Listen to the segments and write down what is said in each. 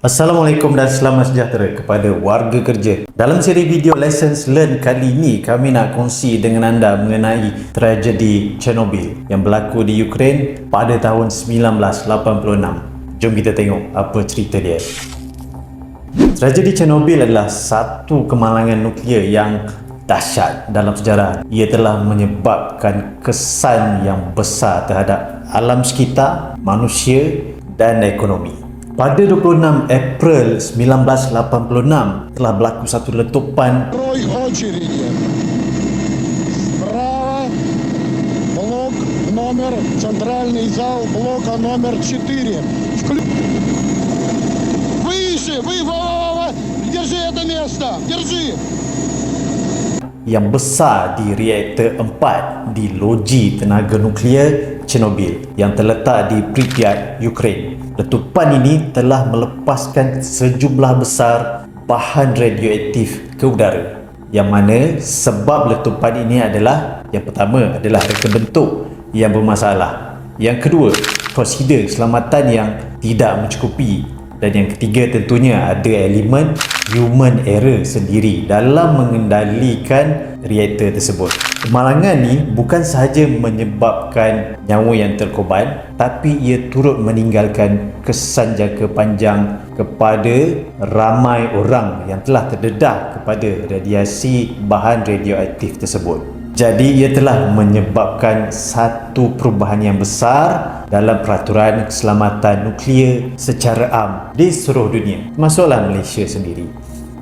Assalamualaikum dan selamat sejahtera kepada warga kerja. Dalam siri video Lessons Learn kali ini, kami nak kongsi dengan anda mengenai tragedi Chernobyl yang berlaku di Ukraine pada tahun 1986. Jom kita tengok apa cerita dia. Tragedi Chernobyl adalah satu kemalangan nuklear yang dahsyat dalam sejarah. Ia telah menyebabkan kesan yang besar terhadap alam sekitar, manusia dan ekonomi. Pada 26 April 1986 telah berlaku satu letupan второй очереди. Справа блок номер, центральный зал блока номер 4. Вклю... Выше, вы, Вова, держи это место, держи. yang besar di reaktor 4 di loji tenaga nuklear Chernobyl yang terletak di Pripyat, Ukraine. Letupan ini telah melepaskan sejumlah besar bahan radioaktif ke udara. Yang mana sebab letupan ini adalah yang pertama adalah reka bentuk yang bermasalah. Yang kedua, prosedur keselamatan yang tidak mencukupi dan yang ketiga tentunya ada elemen human error sendiri dalam mengendalikan reaktor tersebut. Kemalangan ni bukan sahaja menyebabkan nyawa yang terkorban tapi ia turut meninggalkan kesan jangka panjang kepada ramai orang yang telah terdedah kepada radiasi bahan radioaktif tersebut. Jadi ia telah menyebabkan satu perubahan yang besar dalam peraturan keselamatan nuklear secara am di seluruh dunia, termasuklah Malaysia sendiri.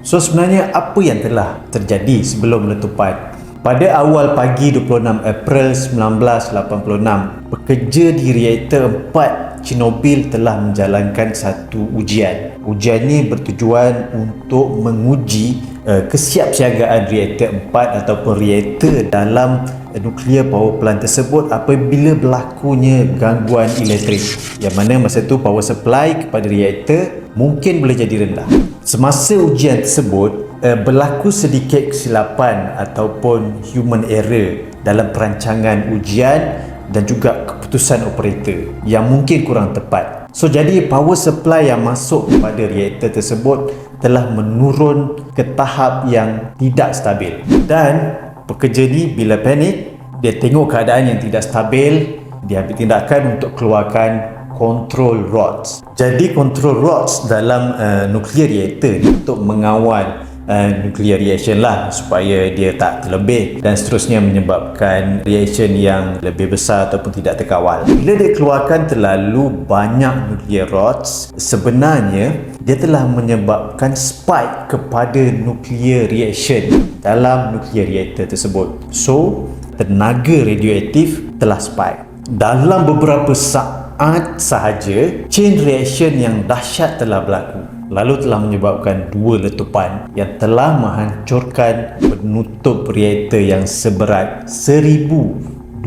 So sebenarnya apa yang telah terjadi sebelum letupan? Pada awal pagi 26 April 1986, pekerja di reaktor 4 Chernobyl telah menjalankan satu ujian. Ujian ini bertujuan untuk menguji uh, kesiapsiagaan reaktor 4 ataupun reaktor dalam uh, nuclear power plant tersebut apabila berlakunya gangguan elektrik. Yang mana masa tu power supply kepada reaktor mungkin boleh jadi rendah. Semasa ujian tersebut, uh, berlaku sedikit kesilapan ataupun human error dalam perancangan ujian dan juga keputusan operator yang mungkin kurang tepat. So jadi power supply yang masuk kepada reaktor tersebut telah menurun ke tahap yang tidak stabil. Dan pekerja ni bila panik, dia tengok keadaan yang tidak stabil, dia ambil tindakan untuk keluarkan control rods. Jadi control rods dalam uh, nuclear reactor ni untuk mengawal uh, nuclear reaction lah supaya dia tak terlebih dan seterusnya menyebabkan reaction yang lebih besar ataupun tidak terkawal. Bila dia keluarkan terlalu banyak nuclear rods, sebenarnya dia telah menyebabkan spike kepada nuclear reaction dalam nuclear reactor tersebut. So, tenaga radioaktif telah spike. Dalam beberapa saat sahaja, chain reaction yang dahsyat telah berlaku lalu telah menyebabkan dua letupan yang telah menghancurkan penutup reaktor yang seberat 1200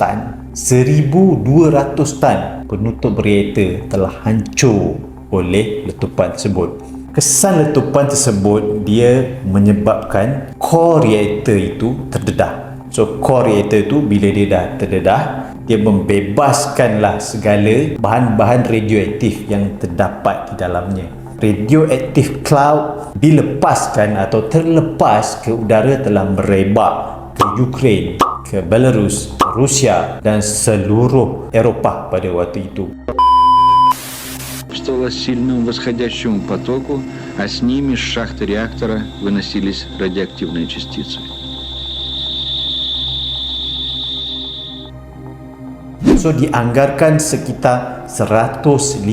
tan. 1200 tan penutup reaktor telah hancur oleh letupan tersebut. Kesan letupan tersebut dia menyebabkan core reaktor itu terdedah. So core reaktor itu bila dia dah terdedah dia membebaskanlah segala bahan-bahan radioaktif yang terdapat di dalamnya. Radioaktif cloud dilepaskan atau terlepas ke udara telah merebak ke Ukraine, ke Belarus, ke Rusia dan seluruh Eropah pada waktu itu. стало сильному восходящему потоку, а с ними с шахты реактора выносились радиоактивные частицы. So dianggarkan sekitar 150,000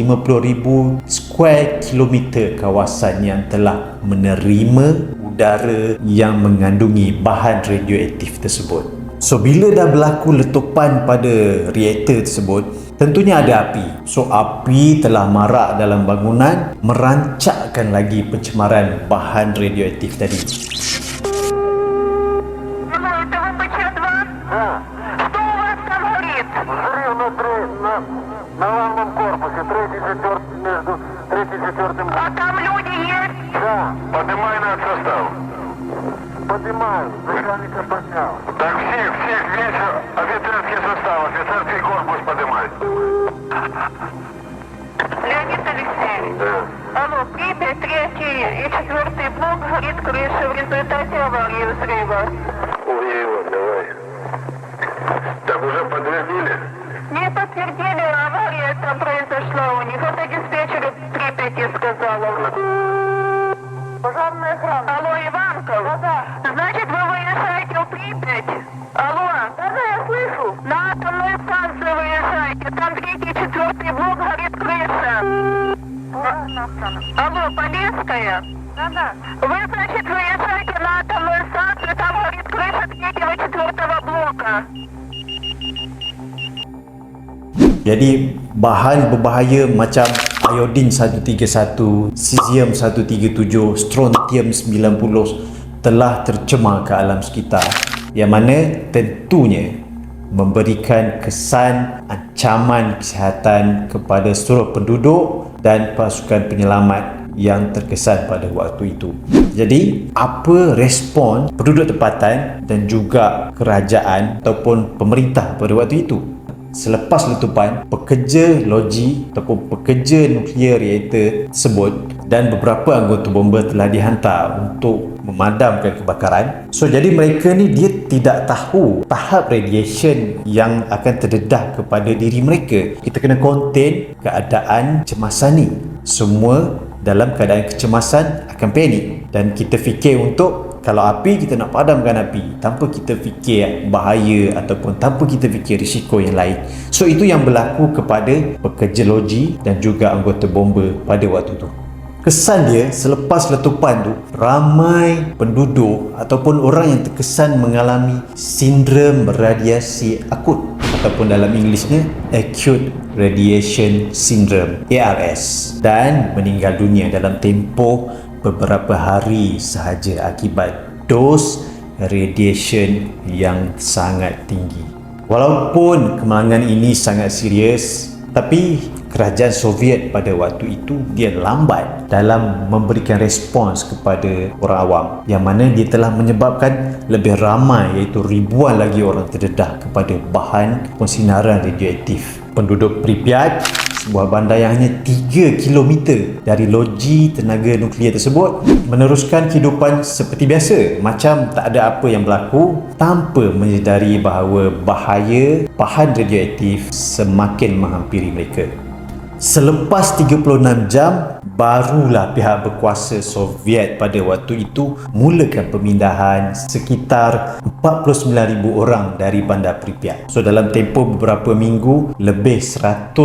square kilometer kawasan yang telah menerima udara yang mengandungi bahan radioaktif tersebut. So bila dah berlaku letupan pada reaktor tersebut, tentunya ada api. So api telah marak dalam bangunan merancakkan lagi pencemaran bahan radioaktif tadi. Да. Алло, Припять, третий и четвертый блок горит крыша в результате аварии взрыва. Ой-ой-ой, давай. Так уже подтвердили? Не подтвердили, авария там произошла у них. Это диспетчер Припяти сказала. Пожарная охрана. Алло, Иванков? Да, да. Значит, вы выезжаете в Припять? Алло? Да, да, я слышу. На атомную станцию выезжаете. Там третий, Алло, Полесская? Да, да. Вы, значит, выезжаете на атомную станцию, там горит крыша третьего, четвертого блока. Jadi bahan berbahaya macam iodin 131, cesium 137, strontium 90 telah tercemar ke alam sekitar yang mana tentunya memberikan kesan ancaman kesihatan kepada seluruh penduduk dan pasukan penyelamat yang terkesan pada waktu itu. Jadi, apa respon penduduk tempatan dan juga kerajaan ataupun pemerintah pada waktu itu? Selepas letupan, pekerja loji ataupun pekerja nuklear reaktor tersebut dan beberapa anggota bomba telah dihantar untuk memadamkan kebakaran. So jadi mereka ni dia tidak tahu tahap radiation yang akan terdedah kepada diri mereka. Kita kena contain keadaan cemasan ni. Semua dalam keadaan kecemasan akan panik dan kita fikir untuk kalau api kita nak padamkan api tanpa kita fikir bahaya ataupun tanpa kita fikir risiko yang lain so itu yang berlaku kepada pekerja loji dan juga anggota bomba pada waktu itu kesan dia selepas letupan tu ramai penduduk ataupun orang yang terkesan mengalami sindrom radiasi akut ataupun dalam Inggerisnya acute radiation syndrome ARS dan meninggal dunia dalam tempoh beberapa hari sahaja akibat dos radiation yang sangat tinggi. Walaupun kemalangan ini sangat serius, tapi kerajaan Soviet pada waktu itu dia lambat dalam memberikan respons kepada orang awam yang mana dia telah menyebabkan lebih ramai iaitu ribuan lagi orang terdedah kepada bahan persinaran radioaktif. Penduduk Pripyat sebuah bandar yang hanya 3 km dari loji tenaga nuklear tersebut meneruskan kehidupan seperti biasa macam tak ada apa yang berlaku tanpa menyedari bahawa bahaya bahan radioaktif semakin menghampiri mereka. Selepas 36 jam, barulah pihak berkuasa Soviet pada waktu itu mulakan pemindahan sekitar 49,000 orang dari bandar Pripyat. So dalam tempoh beberapa minggu, lebih 100,000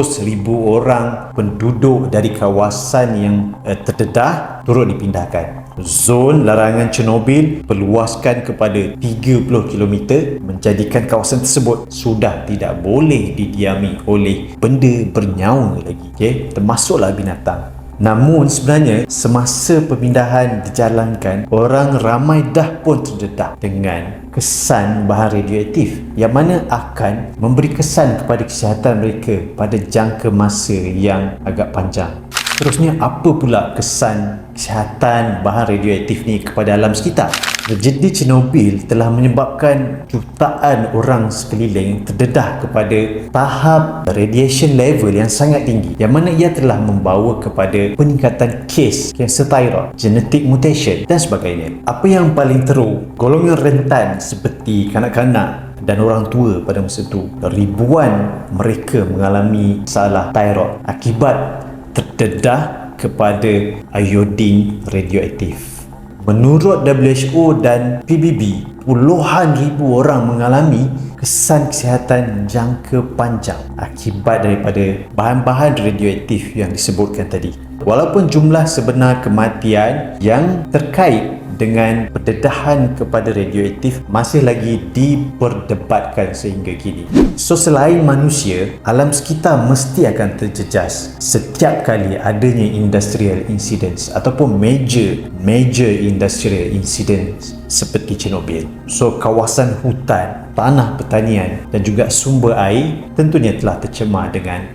orang penduduk dari kawasan yang uh, terdedah turut dipindahkan. Zon larangan Chernobyl perluaskan kepada 30 km menjadikan kawasan tersebut sudah tidak boleh didiami oleh benda bernyawa lagi okay? termasuklah binatang Namun sebenarnya semasa pemindahan dijalankan orang ramai dah pun terdedah dengan kesan bahan radioaktif yang mana akan memberi kesan kepada kesihatan mereka pada jangka masa yang agak panjang. Terusnya apa pula kesan kesihatan bahan radioaktif ni kepada alam sekitar? Tragedi Chernobyl telah menyebabkan jutaan orang sekeliling terdedah kepada tahap radiation level yang sangat tinggi yang mana ia telah membawa kepada peningkatan kes kanser thyroid, genetic mutation dan sebagainya. Apa yang paling teruk, golongan rentan seperti kanak-kanak dan orang tua pada masa itu ribuan mereka mengalami masalah thyroid akibat terdedah kepada iodin radioaktif. Menurut WHO dan PBB, puluhan ribu orang mengalami kesan kesihatan jangka panjang akibat daripada bahan-bahan radioaktif yang disebutkan tadi. Walaupun jumlah sebenar kematian yang terkait dengan pendedahan kepada radioaktif masih lagi diperdebatkan sehingga kini. So selain manusia, alam sekitar mesti akan terjejas setiap kali adanya industrial incidents ataupun major major industrial incidents seperti Chernobyl. So kawasan hutan, tanah pertanian dan juga sumber air tentunya telah tercemar dengan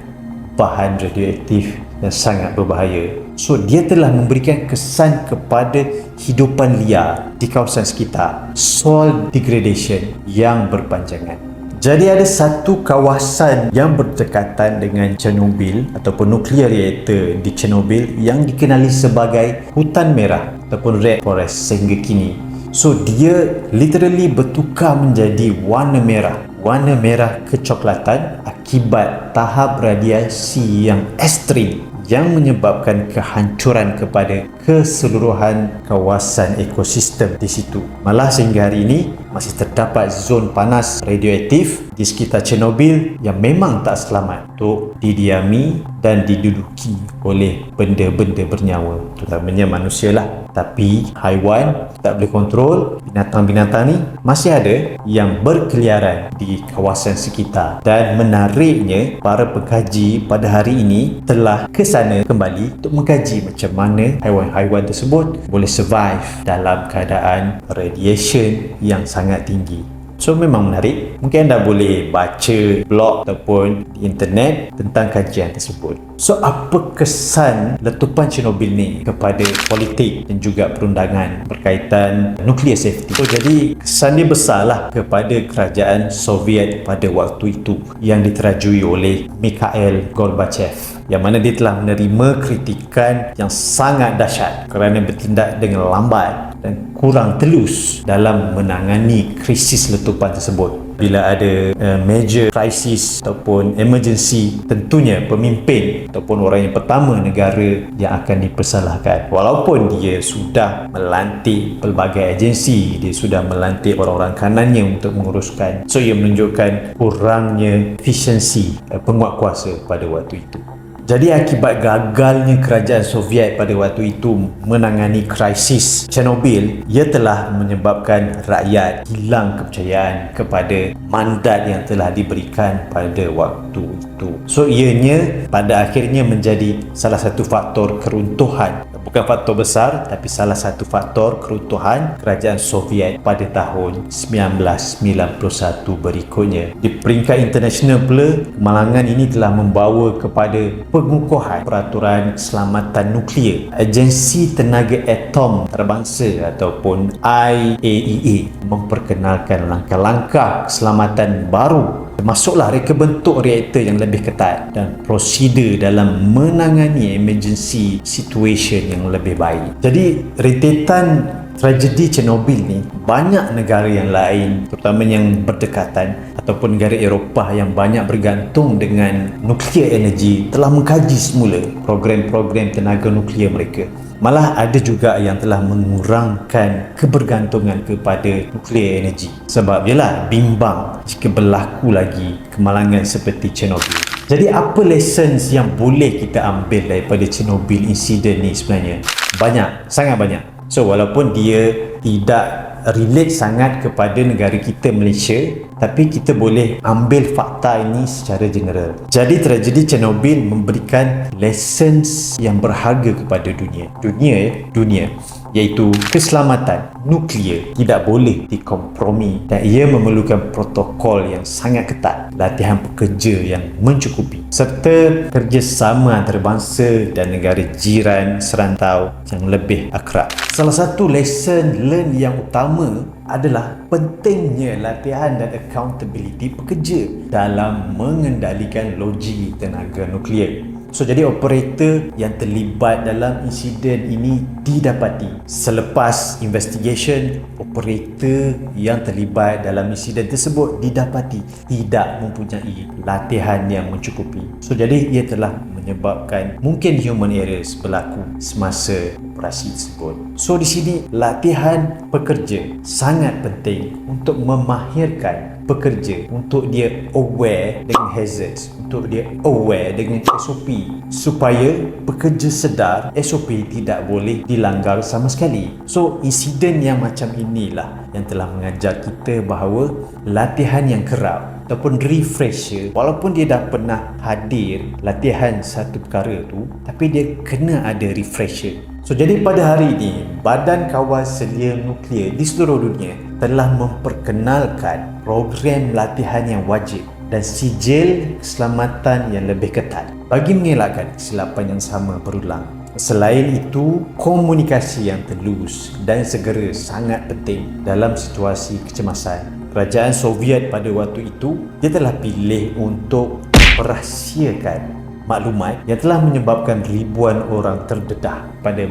bahan radioaktif yang sangat berbahaya. So dia telah memberikan kesan kepada hidupan liar di kawasan sekitar, soil degradation yang berpanjangan. Jadi ada satu kawasan yang berdekatan dengan Chernobyl ataupun nuclear reactor di Chernobyl yang dikenali sebagai hutan merah ataupun red forest sehingga kini. So dia literally bertukar menjadi warna merah. Warna merah kecoklatan akibat tahap radiasi yang ekstrim yang menyebabkan kehancuran kepada keseluruhan kawasan ekosistem di situ. Malah sehingga hari ini masih terdapat zon panas radioaktif di sekitar Chernobyl yang memang tak selamat untuk didiami dan diduduki oleh benda-benda bernyawa. Terutamanya manusia lah. Tapi haiwan tak boleh kontrol. Binatang-binatang ni masih ada yang berkeliaran di kawasan sekitar. Dan menariknya para pengkaji pada hari ini telah ke sana kembali untuk mengkaji macam mana haiwan-haiwan tersebut boleh survive dalam keadaan radiation yang sangat tinggi So memang menarik. Mungkin anda boleh baca blog ataupun di internet tentang kajian tersebut. So apa kesan letupan Chernobyl ni kepada politik dan juga perundangan berkaitan nuclear safety? So jadi kesan dia besarlah kepada kerajaan Soviet pada waktu itu yang diterajui oleh Mikhail Gorbachev yang mana dia telah menerima kritikan yang sangat dahsyat kerana bertindak dengan lambat dan kurang telus dalam menangani krisis letupan tersebut. Bila ada uh, major crisis ataupun emergency tentunya pemimpin ataupun orang yang pertama negara yang akan dipersalahkan. Walaupun dia sudah melantik pelbagai agensi dia sudah melantik orang-orang kanannya untuk menguruskan. So ia menunjukkan kurangnya efisiensi uh, penguat kuasa pada waktu itu jadi akibat gagalnya kerajaan Soviet pada waktu itu menangani krisis Chernobyl, ia telah menyebabkan rakyat hilang kepercayaan kepada mandat yang telah diberikan pada waktu itu. So ianya pada akhirnya menjadi salah satu faktor keruntuhan bukan faktor besar tapi salah satu faktor keruntuhan kerajaan Soviet pada tahun 1991 berikutnya. Di peringkat internasional pula, kemalangan ini telah membawa kepada pengukuhan peraturan keselamatan nuklear. Agensi Tenaga Atom Terbangsa ataupun IAEA memperkenalkan langkah-langkah keselamatan baru termasuklah reka bentuk reaktor yang lebih ketat dan prosedur dalam menangani emergency situation yang lebih baik. Jadi rentetan tragedi Chernobyl ni banyak negara yang lain terutama yang berdekatan ataupun negara Eropah yang banyak bergantung dengan nuklear energy telah mengkaji semula program-program tenaga nuklear mereka Malah ada juga yang telah mengurangkan kebergantungan kepada nuklear energi. Sebab ialah bimbang jika berlaku lagi kemalangan seperti Chernobyl. Jadi apa lessons yang boleh kita ambil daripada Chernobyl incident ni sebenarnya? Banyak, sangat banyak. So walaupun dia tidak relate sangat kepada negara kita Malaysia tapi kita boleh ambil fakta ini secara general. Jadi tragedi Chernobyl memberikan lessons yang berharga kepada dunia. Dunia ya? Dunia. Iaitu keselamatan nuklear tidak boleh dikompromi dan ia memerlukan protokol yang sangat ketat latihan pekerja yang mencukupi serta kerjasama antarabangsa dan negara jiran serantau yang lebih akrab. Salah satu lesson learn yang utama adalah pentingnya latihan dan accountability pekerja dalam mengendalikan logi tenaga nuklear So jadi operator yang terlibat dalam insiden ini didapati selepas investigation operator yang terlibat dalam insiden tersebut didapati tidak mempunyai latihan yang mencukupi. So jadi ia telah menyebabkan mungkin human errors berlaku semasa operasi tersebut. So di sini latihan pekerja sangat penting untuk memahirkan pekerja untuk dia aware dengan hazards untuk dia aware dengan SOP supaya pekerja sedar SOP tidak boleh dilanggar sama sekali. So insiden yang macam inilah yang telah mengajar kita bahawa latihan yang kerap ataupun refresher walaupun dia dah pernah hadir latihan satu perkara tu tapi dia kena ada refresher. So jadi pada hari ini Badan Kawal Selia Nuklear di seluruh dunia telah memperkenalkan program latihan yang wajib dan sijil keselamatan yang lebih ketat bagi mengelakkan kesilapan yang sama berulang. Selain itu, komunikasi yang telus dan segera sangat penting dalam situasi kecemasan kerajaan Soviet pada waktu itu dia telah pilih untuk merahsiakan maklumat yang telah menyebabkan ribuan orang terdedah pada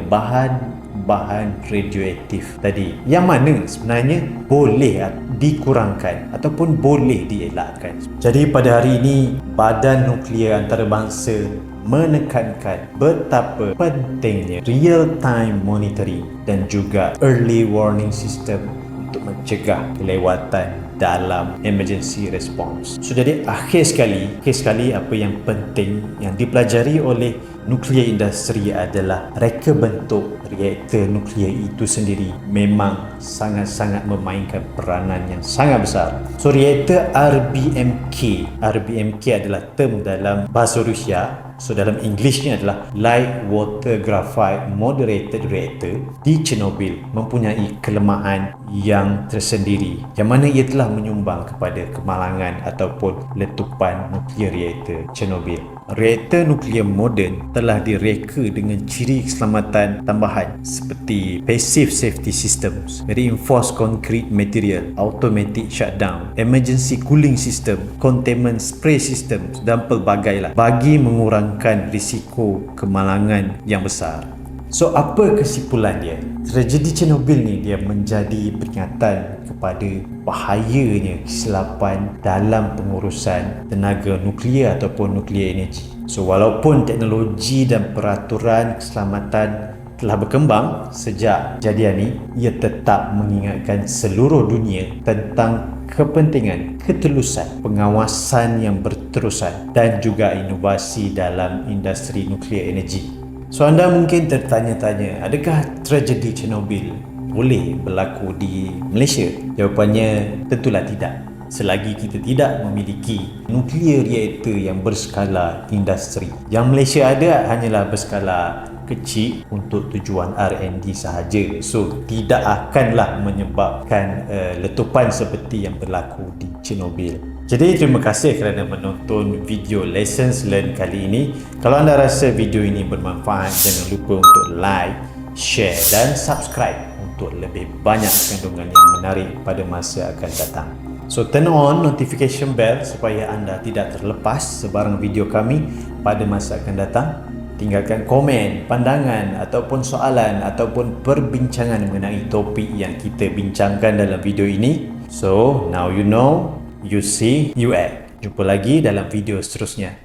bahan-bahan radioaktif tadi yang mana sebenarnya boleh dikurangkan ataupun boleh dielakkan. Jadi pada hari ini Badan Nuklear Antarabangsa menekankan betapa pentingnya real time monitoring dan juga early warning system untuk mencegah kelewatan dalam emergency response. So jadi akhir sekali, akhir sekali apa yang penting yang dipelajari oleh nuklear industri adalah reka bentuk reaktor nuklear itu sendiri memang sangat-sangat memainkan peranan yang sangat besar. So reaktor RBMK, RBMK adalah term dalam bahasa Rusia So dalam Englishnya adalah Light Water Graphite Moderated Reactor di Chernobyl mempunyai kelemahan yang tersendiri yang mana ia telah menyumbang kepada kemalangan ataupun letupan nuklear reaktor Chernobyl. Reaktor nuklear moden telah direka dengan ciri keselamatan tambahan seperti passive safety systems, reinforced concrete material, automatic shutdown, emergency cooling system, containment spray systems dan pelbagai lah bagi mengurangkan risiko kemalangan yang besar. So apa kesimpulan dia? Tragedi Chernobyl ni dia menjadi peringatan kepada bahayanya kesilapan dalam pengurusan tenaga nuklear ataupun nuklear energi. So walaupun teknologi dan peraturan keselamatan telah berkembang sejak kejadian ini, ia tetap mengingatkan seluruh dunia tentang kepentingan ketelusan pengawasan yang berterusan dan juga inovasi dalam industri nuklear energi. So anda mungkin tertanya-tanya, adakah tragedi Chernobyl boleh berlaku di Malaysia? Jawapannya tentulah tidak. Selagi kita tidak memiliki nuklear reaktor yang berskala industri. Yang Malaysia ada hanyalah berskala kecil untuk tujuan R&D sahaja. So tidak akanlah menyebabkan uh, letupan seperti yang berlaku di Chernobyl. Jadi terima kasih kerana menonton video lessons learn kali ini. Kalau anda rasa video ini bermanfaat, jangan lupa untuk like, share dan subscribe untuk lebih banyak kandungan yang menarik pada masa akan datang. So turn on notification bell supaya anda tidak terlepas sebarang video kami pada masa akan datang. Tinggalkan komen, pandangan ataupun soalan ataupun perbincangan mengenai topik yang kita bincangkan dalam video ini. So now you know you see, you act. Jumpa lagi dalam video seterusnya.